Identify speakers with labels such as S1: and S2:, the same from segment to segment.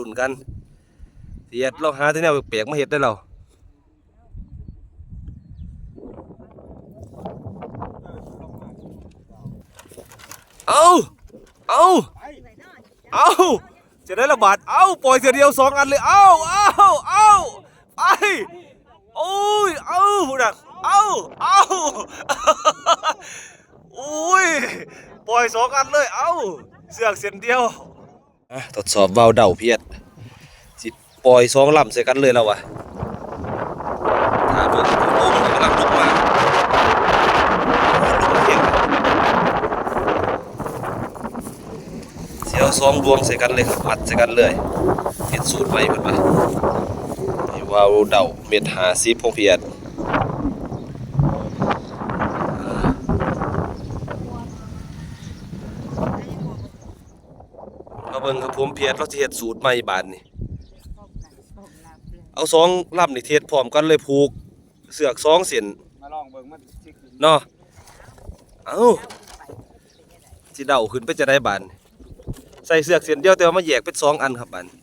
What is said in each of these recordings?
S1: ลุ้นกันเสียดเราหาที่แนวแปลกมาเฮ็ดได้เราเอาเอาเอาจะได้ระบาดเอาปล่อยเสียเดียวสองอันเลยเอาเอาเอาไปโอ้ยเอาผู้ดักเอาเอาโอ้ยปล่อยสองอันเลยเอาเสือกเส้นเดียว อะทดสอบเบาเดาเพียดสิปล่อยสองลำใส่กันเลยแล้ววะถ้าเบิ่งโอ้มันกำลังลุกมาลุกมาเพียงเสียวสองดวงใส่กันเลยครับมัดใส่กันเลยเห็ดสูตรใหม่เพิ่นว่านี่วาวเดาเม็ดหาซีพงเพียด มาเบิ่งครับผมเพียรเราสิเฮ็ดสูตรใหม่บาดนี่เอาสองลำนี่เทศพร้อมกันเลยผูกเสือกสองเส้น
S2: มาลองเบิ่งมันสิขึ้น
S1: เนาะเอ้าสิเดาขึ้นไปจะได้บาดนี่ใส่เสือกเส้นเดียวแต่ว่ามาแยกเป็นสองอันครับบาดนี่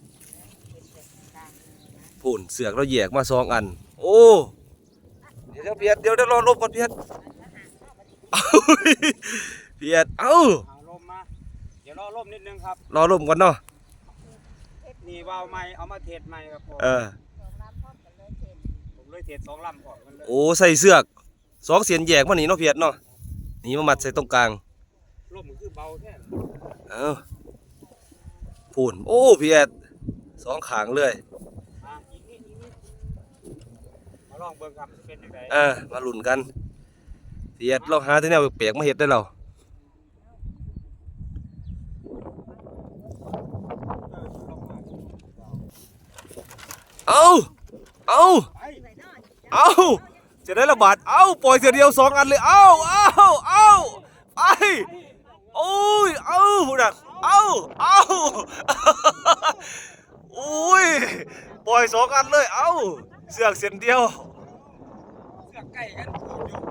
S1: พูนเสือกเราแยกมาสองอัน โอ้เดี๋ยวเพียรเดี๋ยวเดี๋ยวรอลบก่อนเพียรเอ้าเพียรเอ้า
S2: เอาลมมาเดี๋ยวรอลมนิดนึงครับ
S1: รอลมก่อนเนาะ
S2: นี่วาวใหม่เอามาเทศใหม่ครับผม
S1: เออ
S2: ผมเลยเทศสองลำก่อนมันเลย
S1: โอ้ใส่เสือกสองเสียนแยกมานี่เนาะเพียรเนาะนี่มามัดใส่ตรงกลาง
S2: ลมมันคือเบาแท้
S1: เอ้าพูนโอ้เพียรสองขางเลย
S2: อะอีกนิดอีกนิดมาลองเบิ่งครับเป็นยังไง
S1: อ่ามาลุ้นกันเพียรเราหาที่แนวแปลกๆมาเฮ็ดได้เรา เอาเอาเอาจะได้ระบาดเอาปล่อยเสียเดียวสองอันเลยเอาเอาเอาไปโอ้ยเอาผู้ดักเอาเอาโอ้ยปล่อยสองอันเลยเอาเสือกเส้นเดียว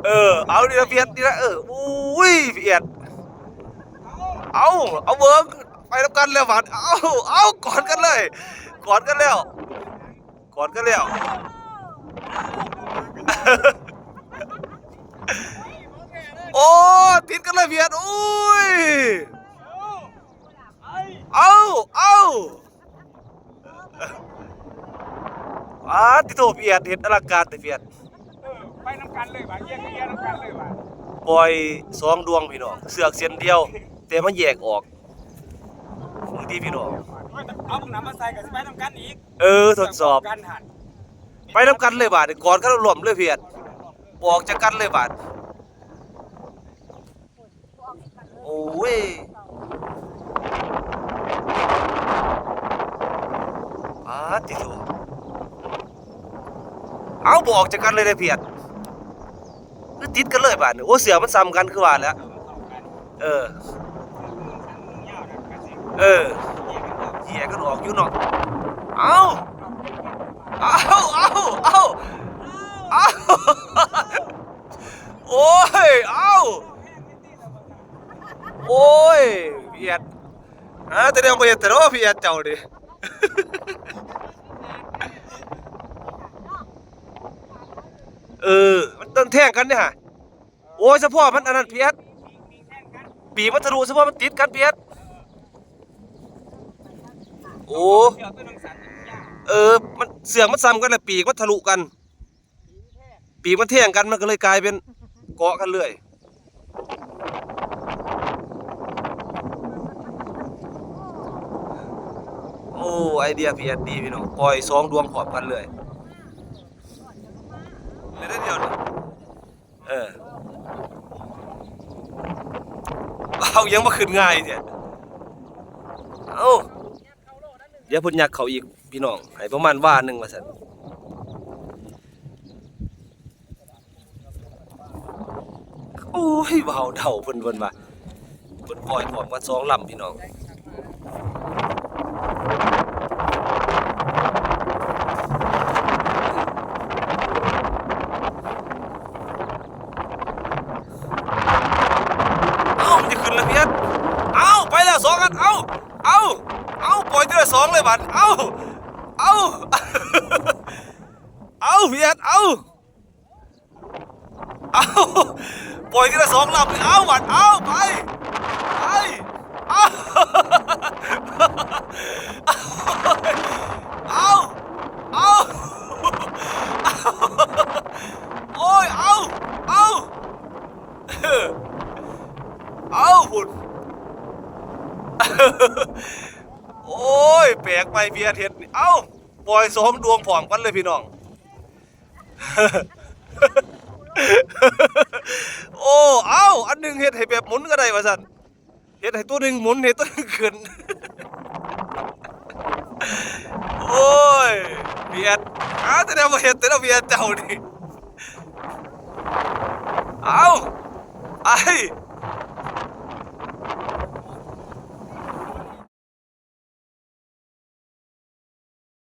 S2: เออ
S1: เออเอาดีละเพียดดีละเอออุ้ยเพียดเอาเอาเบิร์กไปรับกันแล้วบัดเอาเอากอดกันเลยกอดกันแล้ว กอดกันแล้ว โอ้ติดกันเลยเพียดอุ้ย เอาเอาอาติโตเพียดเห็นอลังการแต่เพียด
S2: เออไปน้ำกันเลยว่ะแยกกันแยกน้ำกันเลยว่ะ
S1: ปล่อยสองดวงพี่น้องเสือกเส้นเดียว แต่มันแยกออกบางทีพี่น้อง
S2: เอาพวกน้ำมาใส่กับไปน้ำกันอีก
S1: เออทดสอบ
S2: กันหัน
S1: ไปน้ำกันเลยบาดก่อนกันรวมเลยเพียรบอกจากกันเลยบาดโอ้ยอาติโตเอาบอกจากกันเลยเลยเพียรคือติดกันเลยบาดนี่โอ้เสือมันซ้ำกันคือว่าแหล้วเออ เออแยกกันออกอยู่เนาะเอาเอาเอาเอาเอาโอ้ยเอาโอ้ยเพียดฮะแต่เดี๋ยวไปแต่ว่าเพียดเจ้าดิเออ มันต้องแท่งกันเนี่ยฮะโอ้ยเฉพาะมันอันนั้นเพียดปีมันทะลุเฉพาะมันติดกันเพียด โอ้
S2: เดี๋ยวตัวหนังสันยาก
S1: เออ มันเสียงมันซ้ำกันแหละปีกมันทะลุกัน ปีกมันแท่งกันมันก็เลยกลายเป็นเกาะกันเลยโอ้ไอเดียเพียรดีพี่น้องปล่อยสองดวงพร้อมกันเลยเล่นได้เดียวนี่เออเอายังมาขึ้นง่ายเนี่ยเอ้า เดี๋ยวพุ่นยักเขาอีกพี่น้องให้ประมาณว่าหนึ่งว่าสันโอ้ยเบาเดาเพิ่นเพิ่นว่าเพิ่นปล่อยพร้อมกันสองลำพี่น้องเอ้ามันจะขึ้นแล้วเพียรเอ้าไปแล้วสองกันเอ้าเอ้า อ้าปล่อยทีละสองเลยบัดเอ้า เอ้า เอ้าเพียดเอ้า เอ้าปล่อยกันละสองลำเลยเอาหวัดเอ้าไป ไปเอ้าเอาเอาโอ้ยเอ้าเอ้าเอ้าหุ่น โอ้ย แปลกไปเบียร์เท็ดนี่เอ้าปล่อยสองดวงผอมกันเลยพี่น้อง โอ้ เอ้า อันหนึงเฮ็ดให้แบบหมุนก็ได้ว่าซั่นเฮ็ดให้ตัวหนึงหมุนเฮ็ดตัวหนึงขึ้น โอ้ยเบียดอ้าแต่แนวบ่เฮ็ดแต่แนวเบียดเจ้านี่เอ้าไอ้